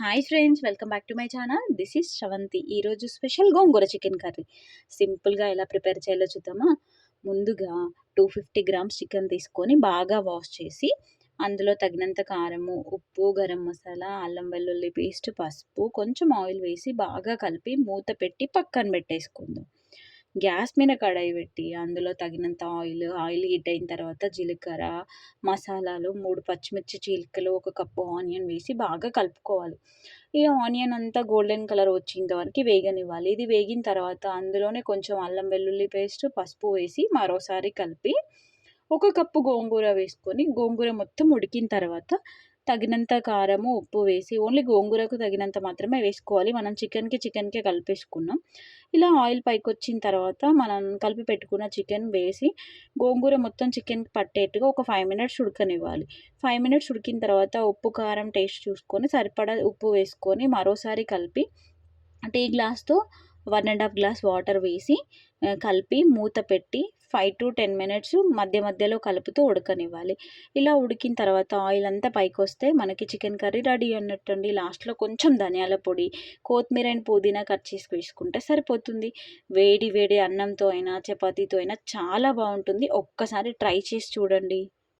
Hi friends welcome back to my channel this is Sravanthi ఈరోజు special గోంగూర chicken curry సింపుల్గా ఎలా prepare చేయాలో చూద్దామా? ముందుగా టూ ఫిఫ్టీ గ్రామ్స్ చికెన్ తీసుకొని బాగా వాష్ చేసి అందులో తగినంత కారము ఉప్పు గరం మసాలా అల్లం వెల్లుల్లి పేస్ట్ పసుపు కొంచెం ఆయిల్ వేసి బాగా కలిపి మూత పెట్టి పక్కన పెట్టేసుకుందాం. గ్యాస్ మీద కడాయి పెట్టి అందులో తగినంత ఆయిల్ ఆయిల్ హీట్ అయిన తర్వాత జీలకర్ర మసాలాలు మూడు పచ్చిమిర్చి చీలికలు ఒక కప్పు ఆనియన్ వేసి బాగా కలుపుకోవాలి. ఈ ఆనియన్ అంతా గోల్డెన్ కలర్ వచ్చేంత వరకు వేగనివ్వాలి. ఇది వేగిన తర్వాత అందులోనే కొంచెం అల్లం వెల్లుల్లి పేస్ట్ పసుపు వేసి మరోసారి కలిపి ఒక కప్పు గోంగూర వేసుకొని గోంగూర మొత్తం ఉడికిన తర్వాత తగినంత కారము ఉప్పు వేసి ఓన్లీ గోంగూరకు తగినంత మాత్రమే వేసుకోవాలి. మనం చికెన్కి చికెన్కే కలిపేసుకున్నాం. ఇలా ఆయిల్ పైకి వచ్చిన తర్వాత మనం కలిపి పెట్టుకున్న చికెన్ వేసి గోంగూర మొత్తం చికెన్కి పట్టేట్టుగా ఒక ఫైవ్ మినిట్స్ ఉడకనివ్వాలి. ఫైవ్ మినిట్స్ ఉడికిన తర్వాత ఉప్పు కారం టేస్ట్ చూసుకొని సరిపడా ఉప్పు వేసుకొని మరోసారి కలిపి టీ గ్లాస్తో one and half glass water వేసి కలిపి మూత పెట్టి ఫైవ్ టు టెన్ మినిట్స్ మధ్య మధ్యలో కలుపుతూ ఉడకనివ్వాలి. ఇలా ఉడికిన తర్వాత ఆయిల్ అంతా పైకి వస్తే మనకి చికెన్ కర్రీ రెడీ అన్నట్టండి. లాస్ట్లో కొంచెం ధనియాల పొడి కొత్తిమీర అండ్ పుదీనా కట్ చేసి వేసుకుంటే సరిపోతుంది. వేడి వేడి అన్నంతో అయినా చపాతీతో అయినా చాలా బాగుంటుంది. ఒక్కసారి ట్రై చేసి చూడండి.